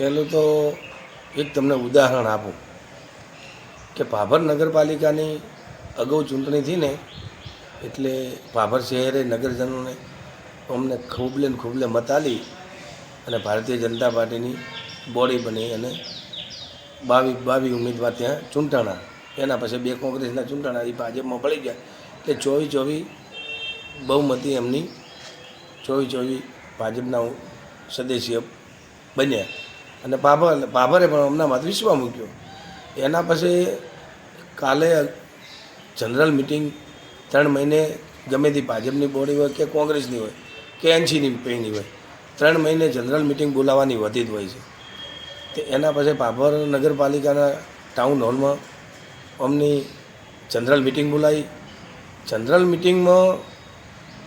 પહેલું તો એક તમને ઉદાહરણ આપું કે ભાભર નગરપાલિકાની અગાઉ ચૂંટણી થઈ ને એટલે ભાભર શહેરે નગરજનોને અમને ખૂબલે ને ખૂબલે મત આલી અને ભારતીય જનતા પાર્ટીની બોડી બની અને બાવી બાવી ઉમેદવાર ત્યાં ચૂંટાણા. એના પછી બે કોંગ્રેસના ચૂંટાણા, એ ભાજપમાં પડી ગયા. એટલે ચોવીસ ચોવી બહુમતી એમની ચોવીસ ચોવીસ ભાજપના સદસ્ય બન્યા. અને બાબર બાબરે પણ અમદાવાદ વિશ્વા મૂક્યો. એના પછી કાલે જનરલ મિટિંગ ત્રણ મહિને ગમે તે ભાજપની બોડી હોય કે કોંગ્રેસની હોય કે એનસીની પેની હોય, ત્રણ મહિને જનરલ મિટિંગ બોલાવવાની વધી જ હોય છે. તે એના પછી ભાભર નગરપાલિકાના ટાઉન હોલમાં અમની જનરલ મિટિંગ બોલાવી. જનરલ મિટિંગમાં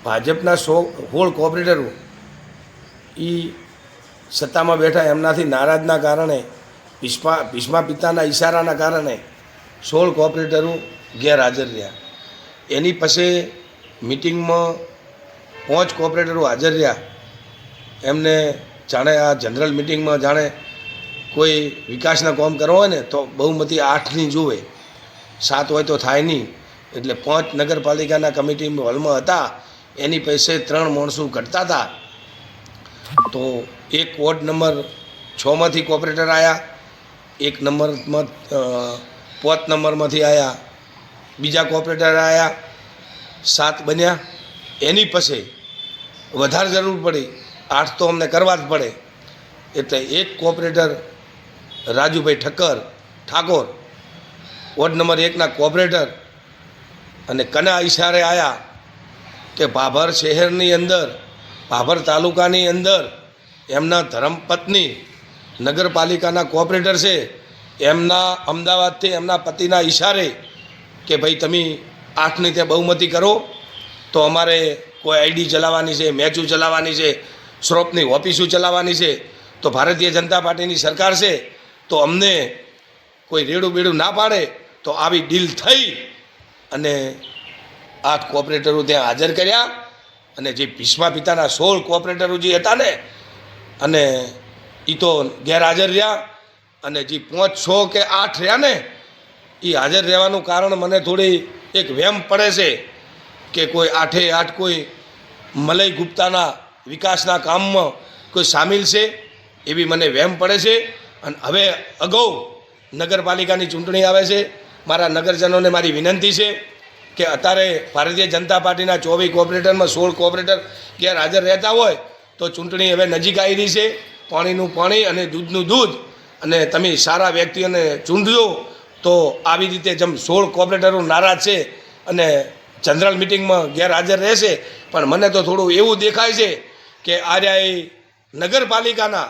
ભાજપના સો હોળ કોઓપરેટરો એ સત્તામાં બેઠા એમનાથી નારાજના કારણે, ભીષ્મા ભીષ્મા પિતાના ઈશારાના કારણે સોળ કોઓપરેટરો ગેરહાજર રહ્યા. એની પછી મિટિંગમાં પાંચ કોઓપરેટરો હાજર રહ્યા. એમને જાણે આ જનરલ મિટિંગમાં જાણે કોઈ વિકાસના કામ કરવા હોય ને, તો બહુમતી આઠની જુએ. સાત હોય તો થાય નહીં. એટલે પાંચ નગરપાલિકાના કમિટી હોલમાં હતા. એની પૈસે ત્રણ માણસો ઘટતા હતા. તો એક વોર્ડ નંબર છમાંથી કોઓપરેટર આવ્યા એક નંબરમાં પોત નંબરમાંથી આવ્યા બીજા કોઓપરેટર આવ્યા સાત બન્યા. એની પછી વધારે જરૂર પડી, આઠ તો અમને કરવા જ પડે. એટલે એક corporator Rajubhai Thakkar Thakor, ward number એકના કોઓપરેટર અને કના ઇશારે આવ્યા કે ભાભર શહેરની અંદર ભાભર તાલુકાની અંદર એમના ધર્મપત્ની નગરપાલિકાના કોઓપરેટર છે. એમના અમદાવાદથી એમના પતિના ઈશારે કે ભાઈ તમે આઠની ત્યાં બહુમતી કરો, તો અમારે કોઈ આઈડી ચલાવવાની છે મેચું ચલાવવાની છે સ્રોપની ઓફિસો ચલાવવાની છે, તો ભારતીય જનતા પાર્ટીની સરકાર છે, તો અમને કોઈ રેડું બેડું ના પાડે, તો આવી ડીલ થઈ અને આઠ કોઓપરેટરો ત્યાં હાજર કર્યા. અને જે ભીષ્મા પિતાના સોળ કોઓપરેટરો જે હતા ને, અને એ તો ગેરહાજર રહ્યા, અને જે પાંચ, છ કે આઠ રહ્યા ને એ હાજર રહેવાનું કારણ મને થોડી એક વહેમ પડે છે કે કોઈ આઠે આઠ કોઈ મલય ગુપ્તાના વિકાસના કામમાં કોઈ સામેલ છે, એવી મને વહેમ પડે છે. અને હવે અગાઉ નગરપાલિકાની ચૂંટણી આવે છે, મારા નગરજનોને મારી વિનંતી છે કે અત્યારે ભારતીય જનતા પાર્ટીના ચોવીસ કોઓપરેટરમાં સોળ કોઓપરેટર ગેરહાજર રહેતા હોય તો ચૂંટણી હવે નજીક આવી રહી છે. પાણીનું પાણી અને દૂધનું દૂધ અને તમે સારા વ્યક્તિઓને ચૂંટજો તો આવી રીતે જેમ સોળ કોઓપરેટરો નારાજ છે અને જનરલ મિટિંગમાં ગેરહાજર રહેશે. પણ મને તો થોડું એવું દેખાય છે કે આર્યા નગરપાલિકાના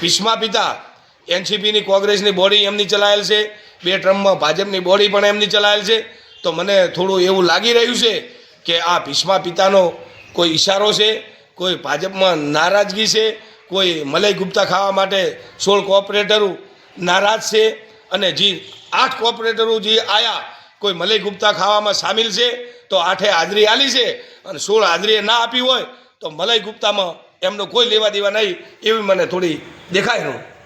ભીષ્મા પિતા એનસીપીની કોંગ્રેસની બોડી એમની ચલાવેલ છે. બે ટ્રમમાં ભાજપની બોડી પણ એમની ચલાવેલ છે. તો મને થોડું એવું લાગી રહ્યું છે કે આ ભીષ્મા પિતાનો કોઈ ઈશારો છે, કોઈ ભાજપમાં નારાજગી છે, કોઈ મલય ગુપ્તા ખાવા માટે સોળ કોઓપરેટરો નારાજ છે અને જે આઠ કોઓપરેટરો જે આવ્યા કોઈ મલય ગુપ્તા ખાવામાં સામેલ છે, તો આઠે હાજરી આલી છે અને સોળ હાજરીએ ના આપી હોય, તો મલય ગુપ્તામાં એમનો કોઈ લેવા દેવા નહીં એવી મને થોડી દેખાય